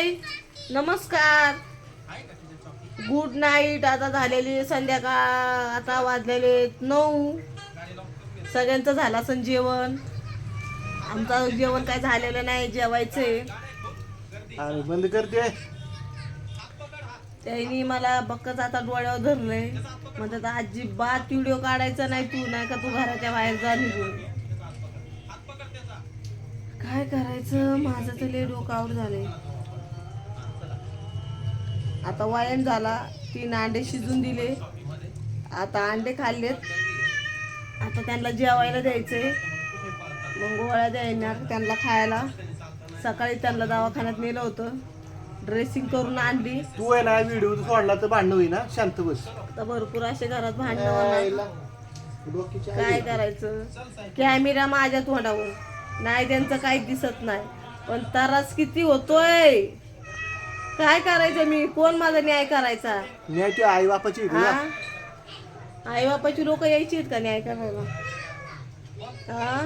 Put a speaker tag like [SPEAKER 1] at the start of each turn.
[SPEAKER 1] हाय नमस्कार. Good night आता झालेली संध्याकाळ. आता वाजलेले नऊ. सगळ्यांचं झालं असेल जेवण. आमचं जेवण काय झालेलं नाही जेवायचंय.
[SPEAKER 2] अरे बंद करते.
[SPEAKER 1] त्यांनी मला बक्कच आता डोळ्यावर धरलंय. म्हणतात अजिबात व्हिडिओ काढायचा नाही तू नाही का तू घराच्या बाहेर जा निघून. काय करायचं? माझं तर लय डोकावर झालंय. आता वायन झाला. तीन अंडे शिजून दिले. आता अंडे खाल्लेत. आता त्यांना जेवायला द्यायचंय. मग गोळ्या द्यायणार त्यांना खायला. सकाळी त्यांना दवाखान्यात नेलं होतं. ड्रेसिंग करून आणली.
[SPEAKER 2] तू आहे ना व्हिडिओ सोडला तर भांडण होईना. शांत बस.
[SPEAKER 1] आता भरपूर असे घरात भांडणं होणार. काय करायचं? कॅमेरा माझ्या तोंडावर. नाही त्यांचं काही दिसत नाही. पण त्रास किती होतोय. काय करायचं मी? कोण माझा न्याय करायचा?
[SPEAKER 2] नाही ती आई बापाची इकडे
[SPEAKER 1] हा? आई बापाची लोक यायची आहेत का न्याय करायला? हा?